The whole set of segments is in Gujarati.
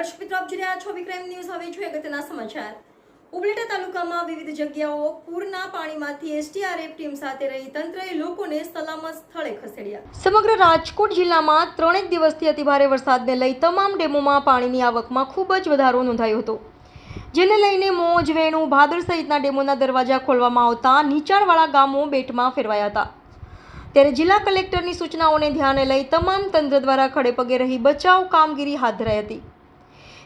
દર્શક મિત્રો, આપ જોઈ રહ્યા છો વિક્રમ ન્યૂઝ. હવે જોઈએ અગત્યના સમાચાર. ઉપલેટા તાલુકામાં વિવિધ જગ્યાઓ પૂરના પાણીમાંથી એસટીઆરએફ ટીમ સાથે રહી તંત્રએ લોકોને સલામત સ્થળે ખસેડ્યા. સમગ્ર રાજકોટ જિલ્લામાં ત્રણેક દિવસથી અતિભારે વરસાદને લઈ તમામ ડેમોમાં પાણીની આવકમાં ખૂબ જ વધારો નોંધાયો હતો. જેને લઈને મોજ, વેણુ, ભાદર સહિતના ડેમોના દરવાજા ખોલવામાં આવતા નીચાણવાળા ગામો બેટમાં ફેરવાયા હતા. ત્યારે જિલ્લા કલેક્ટરની સૂચનાઓને ધ્યાને લઈ તમામ તંત્ર દ્વારા ખડેપગે રહી બચાવ કામગીરી હાથ ધરાઈ હતી.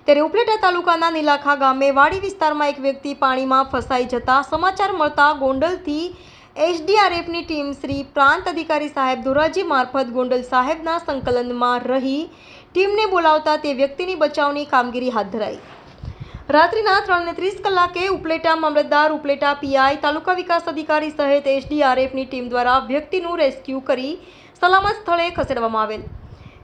ત્યારે ઉપલેટા તાલુકાના નીલાખા ગામે વાડી વિસ્તારમાં એક વ્યક્તિ પાણીમાં ફસાઈ જતા સમાચાર મળતા ગોંડલથી એસડીઆરએફની ટીમ શ્રી પ્રાંત અધિકારી સાહેબ ધોરાજી મારફત ગોંડલ સાહેબના સંકલનમાં રહી ટીમને બોલાવતા તે વ્યક્તિની બચાવની કામગીરી હાથ ધરાઈ. રાત્રિના ત્રણને ત્રીસ કલાકે ઉપલેટા મામલતદાર ઉપલેટા પીઆઈ તાલુકા વિકાસ અધિકારી સહિત એસડીઆરએફની ટીમ દ્વારા વ્યક્તિનું રેસ્ક્યુ કરી સલામત સ્થળે ખસેડવામાં આવેલ.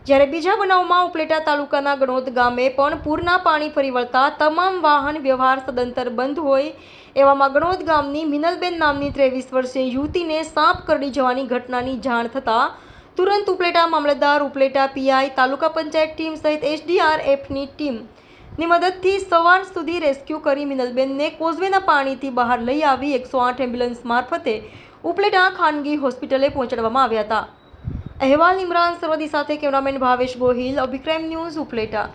જ્યારે બીજા બનાવમાં ઉપલેટા તાલુકાના ગણોદ ગામે પણ પૂરના પાણી ફરી વળતા તમામ વાહન વ્યવહાર સદંતર બંધ હોય એવામાં ગણોદ ગામની મિનલબેન નામની ત્રેવીસ વર્ષીય યુવતીને સાપ કરડી જવાની ઘટનાની જાણ થતાં તુરંત ઉપલેટા મામલતદાર, ઉપલેટા પીઆઈ, તાલુકા પંચાયત ટીમ સહિત એસડીઆરએફની ટીમની મદદથી સવાર સુધી રેસ્ક્યુ કરી મિનલબેનને કોઝવેના પાણીથી બહાર લઈ આવી એકસો આઠ એમ્બ્યુલન્સ મારફતે ઉપલેટા ખાનગી હોસ્પિટલે પહોંચાડવામાં આવ્યા હતા. અહેવાલ ઇમરાન સરવદી સાથે કેમેરામેન ભાવેશ ગોહિલ અભિક્રાઇમ ન્યૂઝ ઉપલેટા.